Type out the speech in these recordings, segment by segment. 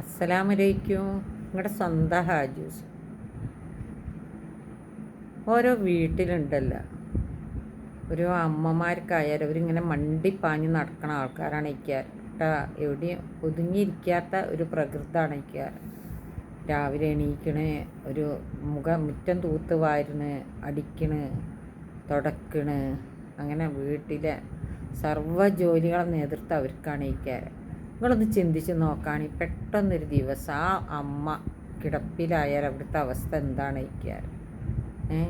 അസ്സലാമലൈക്കും. നിങ്ങളുടെ സ്വന്തം ഹാജൂസ്. ഓരോ വീട്ടിലുണ്ടല്ലോ. ഒരു അമ്മമാർക്കായാലും അവരിങ്ങനെ മണ്ടിപ്പാഞ്ഞ് നടക്കണ ആൾക്കാരാണ് ഇക്കാട്ട എവിടെയും ഒതുങ്ങിയിരിക്കാത്ത ഒരു പ്രകൃതമാണ് ഇക്കാർ രാവിലെ എണീക്കണ് ഒരു മുഖ മുറ്റം തൂത്ത് വാരുന്ന് അടിക്കണ് തുടക്കണ്. അങ്ങനെ വീട്ടിലെ സർവ ജോലികളെ നേതൃത്വം അവർക്കാണ് ഇക്കാർ നിങ്ങളൊന്ന് ചിന്തിച്ച് നോക്കുകയാണെങ്കിൽ പെട്ടെന്നൊരു ദിവസം ആ അമ്മ കിടപ്പിലായാൽ അവിടുത്തെ അവസ്ഥ എന്താണ് ഇരിക്കാർ ഏ?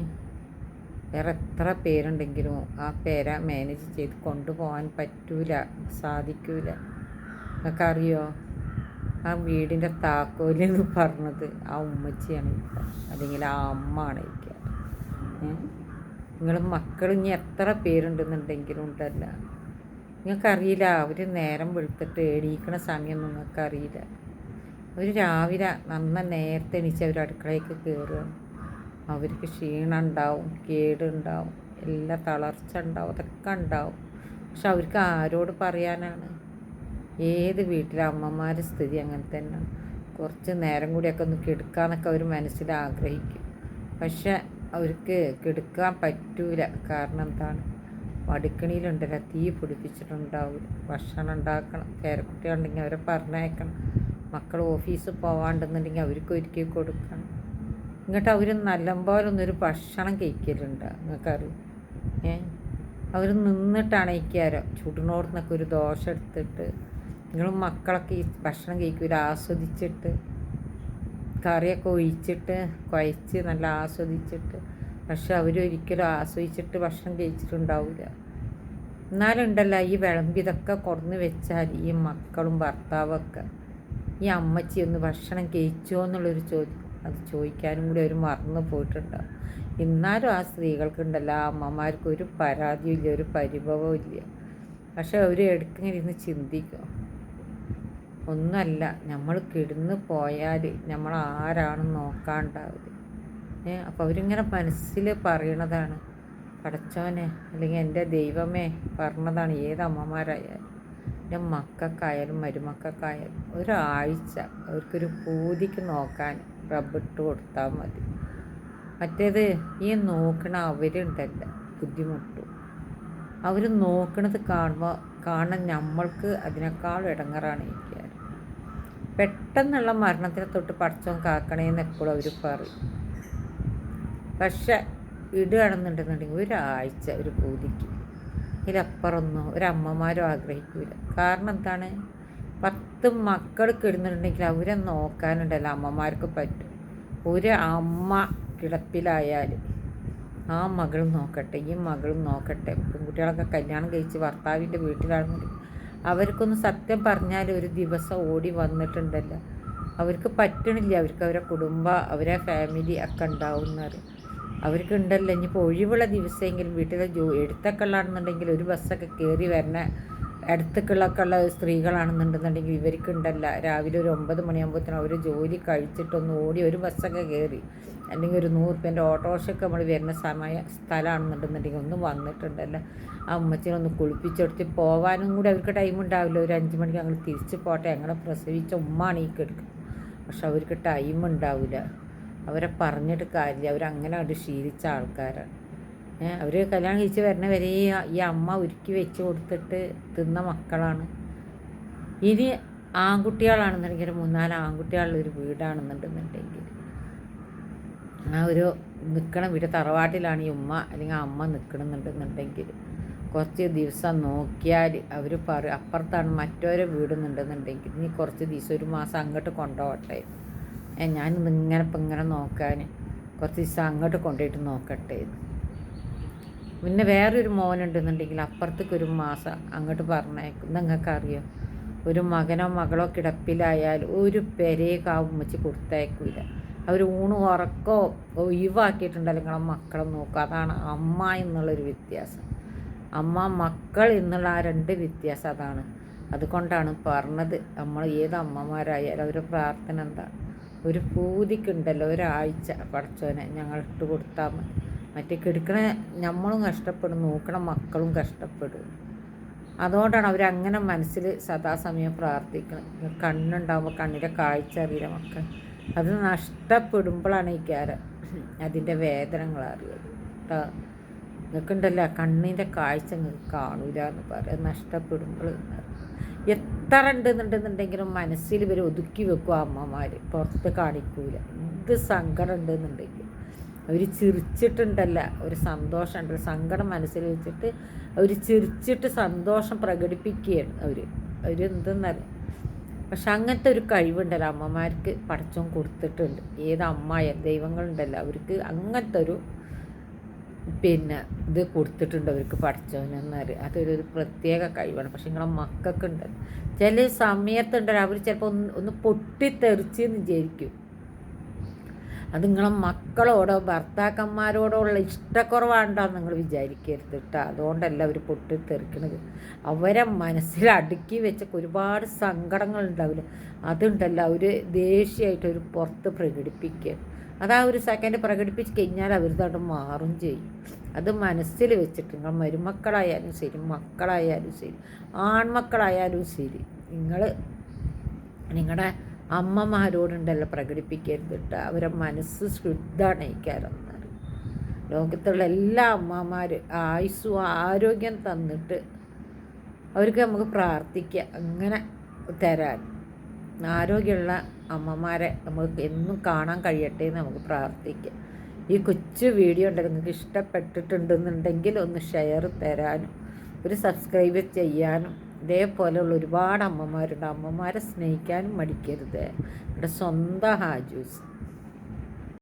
വേറെ എത്ര പേരുണ്ടെങ്കിലും ആ പേര മാനേജ് ചെയ്ത് കൊണ്ടുപോകാൻ പറ്റൂല സാധിക്കൂല. നിങ്ങൾക്കറിയോ? ആ വീടിന്റെ താക്കോലെന്ന് പറഞ്ഞത് ആ ഉമ്മച്ചിയാണ് ഇരിക്കുക അല്ലെങ്കിൽ ആ അമ്മ ആണ് ഇരിക്കുക നിങ്ങൾ മക്കൾ ഇനി എത്ര പേരുണ്ടെന്നുണ്ടെങ്കിലും ഉണ്ടല്ല. നിങ്ങൾക്കറിയില്ല അവർ നേരം വെളുത്തിട്ട് എണീക്കണ സമയം നിങ്ങൾക്കറിയില്ല. അവർ രാവിലെ നന്ന നേരത്തെ എണീച്ച് അവർ അടുക്കളയ്ക്ക് കയറുകയാണ് അവർക്ക് ക്ഷീണം ഉണ്ടാവും കേടുണ്ടാവും എല്ലാ തളർച്ച ഉണ്ടാവും അതൊക്കെ ഉണ്ടാവും. പക്ഷെ അവർക്ക് ആരോട് പറയാനാണ്? ഏത് വീട്ടിലെ അമ്മമാരുടെ സ്ഥിതി അങ്ങനെ തന്നെ കുറച്ച് നേരം കൂടിയൊക്കെ ഒന്ന് കിടക്കാന്നൊക്കെ അവർ മനസ്സിൽ ആഗ്രഹിക്കും. പക്ഷെ അവർക്ക് കിടക്കാൻ പറ്റൂല. കാരണം എന്താണ്? അടുക്കളയിലുണ്ടല്ലോ തീ പിടിപ്പിച്ചിട്ടുണ്ടാവും. ഭക്ഷണം ഉണ്ടാക്കണം. പേരക്കുട്ടികളുണ്ടെങ്കിൽ അവരെ പറഞ്ഞയക്കണം. മക്കൾ ഓഫീസിൽ പോവാണ്ടെന്നുണ്ടെങ്കിൽ അവർക്ക് ഒരുക്കി കൊടുക്കണം. ഇങ്ങോട്ട് അവർ നല്ലപോലെ ഒന്നൊരു ഭക്ഷണം കഴിക്കലുണ്ട്. നിങ്ങൾക്കറിയും? ഏ? അവർ നിന്നിട്ടാണ് കഴിക്കാരോ ചുടുന്നോർന്നൊക്കെ ഒരു ദോശ എടുത്തിട്ട് നിങ്ങൾ മക്കളൊക്കെ ഈ ഭക്ഷണം ഒരു ആസ്വദിച്ചിട്ട് കറിയൊക്കെ ഒഴിച്ചിട്ട് കുഴച്ച് നല്ല ആസ്വദിച്ചിട്ട്. പക്ഷെ അവരൊരിക്കലും ആസ്വദിച്ചിട്ട് ഭക്ഷണം കഴിച്ചിട്ടുണ്ടാവില്ല എന്നാലുണ്ടല്ല ഈ വിളമ്പിതൊക്കെ കുറഞ്ഞു വെച്ചാൽ ഈ മക്കളും ഭർത്താവൊക്കെ ഈ അമ്മച്ചി ഒന്ന് ഭക്ഷണം കഴിച്ചോ എന്നുള്ളൊരു ചോദ്യം അത് ചോദിക്കാനും കൂടി അവർ മറന്നു പോയിട്ടുണ്ടാവും എന്നാലും ആ സ്ത്രീകൾക്കുണ്ടല്ലോ ആ അമ്മമാർക്ക് ഒരു പരാതിയും ഇല്ല ഒരു പരിഭവവും ഇല്ല. പക്ഷെ അവർ എടുക്കിങ്ങനെ ഇരുന്ന് ചിന്തിക്കും. ഒന്നല്ല നമ്മൾ കിടന്ന് പോയാൽ നമ്മൾ ആരാണെന്ന് നോക്കാണ്ടാവില്ല അപ്പോൾ അവരിങ്ങനെ മനസ്സിൽ പറയണതാണ്. പടച്ചോനെ അല്ലെങ്കിൽ എന്റെ ദൈവമേ പറഞ്ഞതാണ് ഏത് അമ്മമാരായാലും എന്റെ മക്കൾക്കായാലും മരുമക്കൾക്കായാലും ഒരാഴ്ച അവർക്കൊരു പൂതിക്ക് നോക്കാൻ റബ്ബിട്ട് കൊടുത്താൽ മതി. മറ്റേത് ഈ നോക്കണ അവരുണ്ടല്ല ബുദ്ധിമുട്ടും. അവർ നോക്കണത് കാണുമ്പോൾ കാണാൻ നമ്മൾക്ക് അതിനേക്കാൾ ഇടങ്ങറാണ് ഇരിക്കുക പെട്ടെന്നുള്ള മരണത്തിനെ തൊട്ട് പടച്ചോൻ കാക്കണേന്ന് എപ്പോഴും അവർ പറയും. പക്ഷെ ഇടുകയാണെന്നുണ്ടെന്നുണ്ടെങ്കിൽ ഒരാഴ്ച ഒരു പൂതിക്ക്. ഇതിലപ്പുറമൊന്നും ഒരമ്മമാരും ആഗ്രഹിക്കില്ല കാരണം എന്താണ്? പത്ത് മക്കൾ കിടന്നിട്ടുണ്ടെങ്കിൽ അവരെ നോക്കാനുണ്ടല്ലോ അമ്മമാർക്ക് പറ്റും. ഒരു അമ്മ കിടപ്പിലായാൽ ആ മകളും നോക്കട്ടെ ഈ മകളും നോക്കട്ടെ. പെൺകുട്ടികളൊക്കെ കല്യാണം കഴിച്ച് ഭർത്താവിന്റെ വീട്ടിലാണെങ്കിൽ അവർക്കൊന്ന് സത്യം പറഞ്ഞാൽ ഒരു ദിവസം ഓടി വന്നിട്ടുണ്ടല്ലോ. അവർക്ക് പറ്റണില്ല. അവർക്ക് അവരെ കുടുംബം അവരെ ഫാമിലി ഒക്കെ ഉണ്ടാവുന്നത് അവർക്ക് ഉണ്ടല്ലോ ഇനിയിപ്പോൾ ഒഴിവുള്ള ദിവസമെങ്കിലും വീട്ടിലെ ജോ എടുത്തൊക്കെ ഉള്ളതാണെന്നുണ്ടെങ്കിൽ ഒരു ബസ്സൊക്കെ കയറി വരണ അടുത്തൊക്കെയുള്ളൊക്കെ ഉള്ള സ്ത്രീകളാണെന്നുണ്ടെന്നുണ്ടെങ്കിൽ ഇവർക്കുണ്ടല്ല. രാവിലെ ഒരു ഒമ്പത് മണിയാകുമ്പോഴത്തേനും അവർ ജോലി കഴിച്ചിട്ടൊന്ന് ഓടി ഒരു ബസ്സൊക്കെ കയറി അല്ലെങ്കിൽ ഒരു നൂറ് റുപ്യന്റെ ഓട്ടോറിക്ഷയൊക്കെ നമ്മൾ വരുന്ന സമയ സ്ഥലമാണെന്നുണ്ടെന്നുണ്ടെങ്കിൽ ഒന്നും വന്നിട്ടുണ്ടല്ലോ. ആ ഉമ്മച്ചിനൊന്ന് കുളിപ്പിച്ചെടുത്ത് പോകാനും കൂടി അവർക്ക് ടൈം ഉണ്ടാവില്ല. ഒരു അഞ്ച് മണിക്ക് ഞങ്ങൾ തിരിച്ച് പോട്ടെ. ഞങ്ങളെ പ്രസവിച്ച ഉമ്മാണ് ഈ പക്ഷെ അവർക്ക് ടൈം ഉണ്ടാവില്ല. അവരെ പറഞ്ഞിട്ട് കാര്യമില്ല. അവരങ്ങനെ അവിടെ ശീലിച്ച ആൾക്കാരാണ്. അവർ കല്യാണം കഴിച്ച് വരണ വരെ ഈ അമ്മ ഒരുക്കി വെച്ച് കൊടുത്തിട്ട് തിന്ന മക്കളാണ്. ഇനി ആൺകുട്ടികളാണെന്നുണ്ടെങ്കിൽ മൂന്നാൽ ആൺകുട്ടികളുള്ള ഒരു വീടാണെന്നുണ്ടെന്നുണ്ടെങ്കിൽ ആ ഒരു നിൽക്കണ വീട് തറവാട്ടിലാണ് ഈ ഉമ്മ അല്ലെങ്കിൽ അമ്മ നിൽക്കണമെന്നുണ്ടെന്നുണ്ടെങ്കിൽ കുറച്ച് ദിവസം നോക്കിയാൽ അവർ പറയും അപ്പുറത്താണ് മറ്റോരെ വീടുന്നുണ്ടെന്നുണ്ടെങ്കിൽ ഇനി കുറച്ച് ദിവസം ഒരു മാസം അങ്ങോട്ട് കൊണ്ടുപോകട്ടെ. ഞാനിന്ന് ഇങ്ങനെ ഇപ്പം ഇങ്ങനെ നോക്കാൻ കുറച്ച് ദിവസം അങ്ങോട്ട് കൊണ്ടുപോയിട്ട് നോക്കട്ടെ. പിന്നെ വേറൊരു മോനുണ്ടെന്നുണ്ടെങ്കിൽ അപ്പുറത്തേക്ക് ഒരു മാസം അങ്ങോട്ട് പറഞ്ഞേക്കും. നിങ്ങൾക്കറിയോ? ഒരു മകനോ മകളോ കിടപ്പിലായാൽ ഒരു പെരേക്കാവും വെച്ച് കൊടുത്തേക്കില്ല അവർ ഊണ് ഉറക്കോ ഒഴിവാക്കിയിട്ടുണ്ടല്ലോ നിങ്ങളെ മക്കളെ നോക്കുക. അതാണ് അമ്മ എന്നുള്ളൊരു വ്യത്യാസം. അമ്മ മക്കൾ എന്നുള്ള ആ രണ്ട് വ്യത്യാസം അതാണ്. അതുകൊണ്ടാണ് പറഞ്ഞത്. നമ്മൾ ഏത് അമ്മമാരായാലും അവരുടെ പ്രാർത്ഥന എന്താണ് ഒരു പൂതിക്കുണ്ടല്ലോ ഒരാഴ്ച പഠിച്ചവനെ ഞങ്ങൾ ഇട്ട് കൊടുത്താൽ മതി. മറ്റേ കിടക്കണ നമ്മളും കഷ്ടപ്പെടും നോക്കണ മക്കളും കഷ്ടപ്പെടും. അതുകൊണ്ടാണ് അവരങ്ങനെ മനസ്സിൽ സദാസമയം പ്രാർത്ഥിക്കുന്നത് കണ്ണുണ്ടാകുമ്പോൾ കണ്ണിലെ കാഴ്ച അറിയില്ല മക്കൾ അത് നഷ്ടപ്പെടുമ്പോഴാണ് ഈ കാര അതിന്റെ വേദനകൾ അറിയുന്നത്. കേട്ടോ നിങ്ങൾക്കുണ്ടല്ലോ കണ്ണിന്റെ കാഴ്ച നിങ്ങൾക്ക് കാണൂല എന്ന് പറയാം. നഷ്ടപ്പെടുമ്പോൾ എത്ര ഉണ്ടെന്നുണ്ടെന്നുണ്ടെങ്കിലും മനസ്സിൽ ഇവർ ഒതുക്കി വെക്കും അമ്മമാർ പുറത്ത് കാണിക്കൂല. എന്ത് സങ്കടം ഉണ്ടെന്നുണ്ടെങ്കിൽ. അവർ ചിരിച്ചിട്ടുണ്ടല്ല. ഒരു സന്തോഷം ഉണ്ടല്ലോ സങ്കടം മനസ്സിൽ വെച്ചിട്ട് അവർ ചിരിച്ചിട്ട് സന്തോഷം പ്രകടിപ്പിക്കുകയാണ് അവർ അവരെന്തെന്നറിയാം പക്ഷെ അങ്ങനത്തെ ഒരു കഴിവുണ്ടല്ലോ അമ്മമാർക്ക് പടച്ചോൻ കൊടുത്തിട്ടുണ്ട്. ഏത് അമ്മായ ദൈവങ്ങളുണ്ടല്ലോ അവർക്ക് അങ്ങനത്തെ ഒരു പിന്നെ ഇത് കൊടുത്തിട്ടുണ്ട് അവർക്ക് പഠിച്ചവനെന്നറിയാം അതൊരു പ്രത്യേക കഴിവാണ്. പക്ഷെ നിങ്ങളെ മക്കൾക്കുണ്ട് ചില സമയത്തുണ്ടല്ലോ അവർ ചിലപ്പോൾ ഒന്ന് ഒന്ന് പൊട്ടിത്തെറിച്ചെന്ന് വിചാരിക്കും. അത് നിങ്ങളെ മക്കളോടോ ഭർത്താക്കന്മാരോടോ ഉള്ള ഇഷ്ടക്കുറവാണ്ടാന്ന് നിങ്ങൾ വിചാരിക്കരുത് കേട്ടോ അതുകൊണ്ടല്ല അവർ പൊട്ടിത്തെറിക്കണത്. അവരെ മനസ്സിൽ അടുക്കി വെച്ച ഒരുപാട് സങ്കടങ്ങളുണ്ടാവില്ല. അതുണ്ടല്ലോ അവർ ദേഷ്യമായിട്ട് ഒരു പുറത്ത് പ്രകടിപ്പിക്കുക അത് ആ ഒരു സെക്കൻഡ് പ്രകടിപ്പിച്ച് കഴിഞ്ഞാൽ അവരിതോട്ട് മാറും ചെയ്യും. അത് മനസ്സിൽ വെച്ചിട്ട് നിങ്ങൾ മരുമക്കളായാലും ശരി മക്കളായാലും ശരി ആൺമക്കളായാലും ശരി നിങ്ങൾ നിങ്ങളുടെ അമ്മമാരോടുണ്ടല്ലോ പ്രകടിപ്പിക്കരുത് കേട്ടോ അവരെ മനസ്സ് ശുദ്ധണയിക്കാറെന്ന് ലോകത്തുള്ള എല്ലാ അമ്മമാർ ആയുസ്സും ആരോഗ്യം തന്നിട്ട് അവർക്ക് നമുക്ക് പ്രാർത്ഥിക്കുക അങ്ങനെ തരാൻ. ആരോഗ്യമുള്ള അമ്മമാരെ നമുക്ക് എന്നും കാണാൻ കഴിയട്ടെ എന്ന് നമുക്ക് പ്രാർത്ഥിക്കാം. ഈ കൊച്ചു വീഡിയോ ഉണ്ടെങ്കിൽ നിങ്ങൾക്ക് ഇഷ്ടപ്പെട്ടിട്ടുണ്ടെന്നുണ്ടെങ്കിൽ ഒന്ന് ഷെയർ തരാനും ഒരു സബ്സ്ക്രൈബ് ചെയ്യാനും. ഇതേപോലെയുള്ള ഒരുപാട് അമ്മമാരുണ്ട്. അമ്മമാരെ സ്നേഹിക്കാനും മടിക്കരുത്. ഇവിടെ സ്വന്തം ഹാജൂസ്.